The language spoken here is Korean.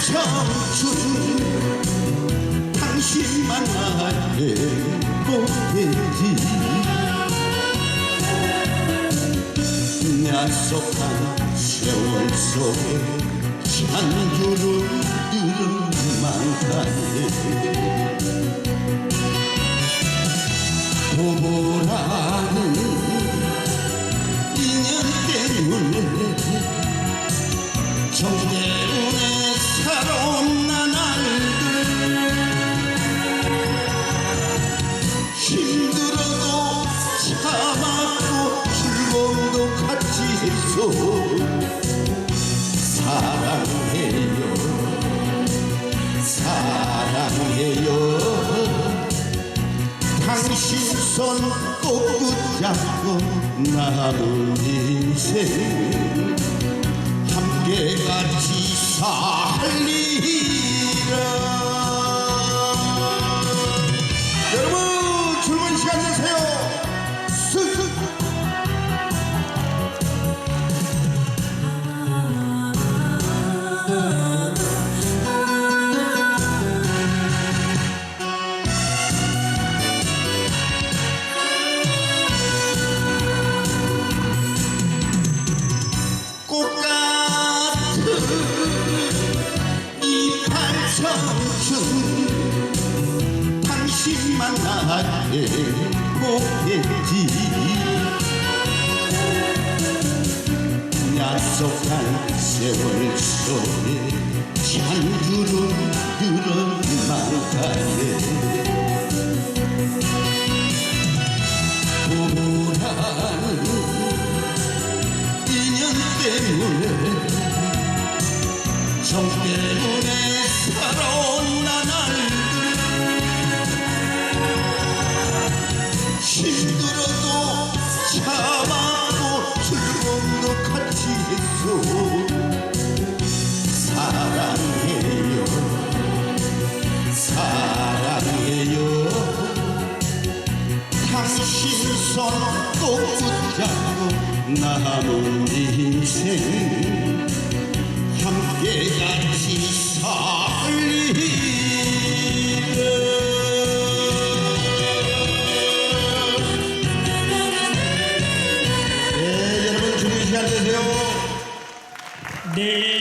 청춘 당신만 나의 꽃이지 약속한 세월 속에 찬주를 늘어만가네 보보라는 인연 때문에 정대 같이 해서 사랑해요. 사랑해요. 당신 손 꼭 붙잡고 남은 인생 함께 같이 살리 이팔청춘 당신 만 나의 꽃이지. 약속한 세월 속에 찬주를 들어만가네 보라는 인연 때문에 정 때문에 참아도 즐거움도 같이 했어. 사랑해요. 사랑해요. 당신 손꼭 붙잡고 인 살